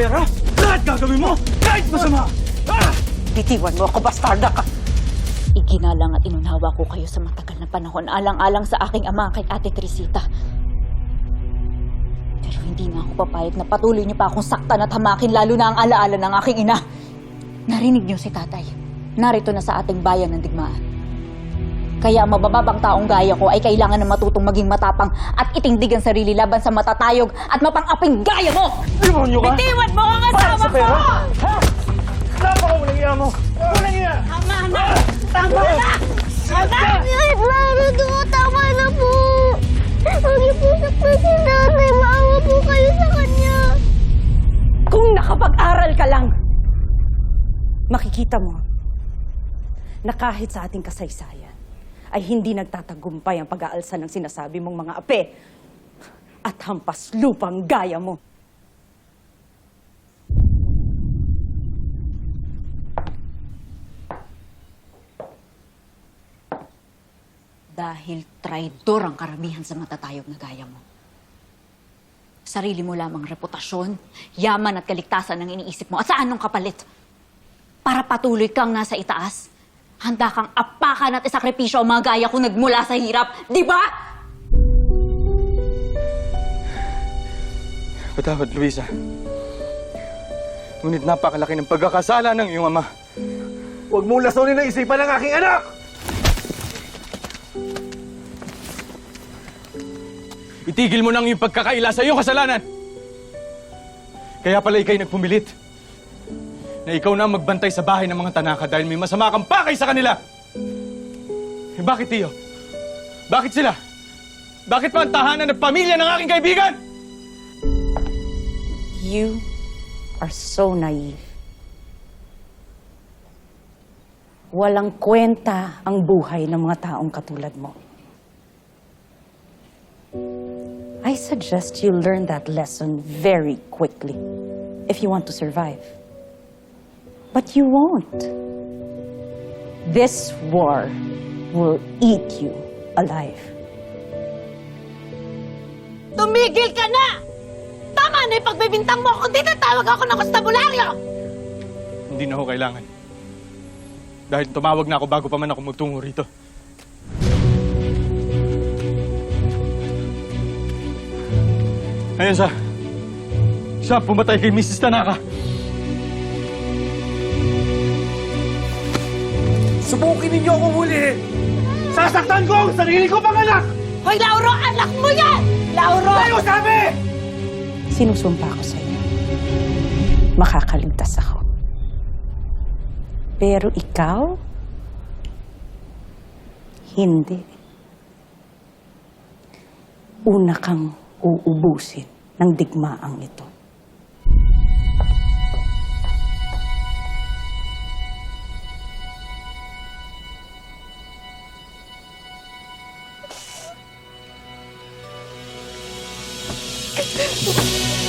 pera, lahat gagawin mo! Kahit masama! Ah! Bitiwan mo ako, bastarda ka! Iginalang at inunhawa ko kayo sa matagal na panahon alang-alang sa aking ama kay Ate Teresita. Pero hindi na ako papayag na patuloy niyo pa akong saktan at hamakin lalo na ang alaala ng aking ina. Narinig niyo si tatay. Narito na sa ating bayan ng digmaan. Kaya ang mabababang taong gaya ko ay kailangan na matutong maging matapang at itindig ang sarili laban sa matatayog at mapang-aping gaya mo! Demonyo ka! Bitiwan mo ang Para asawa sa ko! pera! Ha? Iya mo! Walang iya! Tama na! Tama na! Kahit laro to, tama na po. Huwag niyo po saktan si nanay. Maawa po kayo sa kanya. Kung nakapag-aral ka lang, makikita mo na kahit sa ating kasaysayan ay hindi nagtatagumpay ang pag-aalsa ng sinasabi mong mga ape at hampas lupang gaya mo. Dahil traidor ang karamihan sa matatayog na gaya mo. Sarili mo lamang reputasyon, yaman at kaligtasan ang iniisip mo. At saan nung kapalit? Para patuloy kang nasa itaas, handa kang apakan at isakripisyo ang mga gaya ko nagmula sa hirap. Di ba? Patawad, Luisa. Ngunit napakalaki ng pagkakasala ng iyong ama. Huwag mong lasunin ang isipan ng aking anak! Itigil mo nang yung pagkakaila sa iyong kasalanan. Kaya pala ikay nagpumilit. Na ikaw na ang magbantay sa bahay ng mga tanaka dahil may masama kang pakay sa kanila. Eh, bakit, Tiyo? Bakit sila? Bakit pa ang tahanan ng pamilya ng aking kaibigan? You are so naive. Walang kwenta ang buhay ng mga taong katulad mo. I suggest you learn that lesson very quickly if you want to survive. But you won't. This war will eat you alive. Tumigil ka na! Tama na yung pagbibintang mo kung di tatawag ako ng konstabularyo! Hindi na ho kailangan. Dahil tumawag na ako bago pa man ako magtungo rito. Ayun sa... Siya pumatay kay Mrs. Tanaka. Subukin ninyo akong hulihin! Sasaktan ko ang sarili ko pang anak! Hoy, Lauro! Anak mo yan! Lauro! Tayo sabi! Sinusumpa ko sa iyo. Makakaligtas ako. Pero ikaw, hindi. Una kang uubusin ng digmaang ito. 我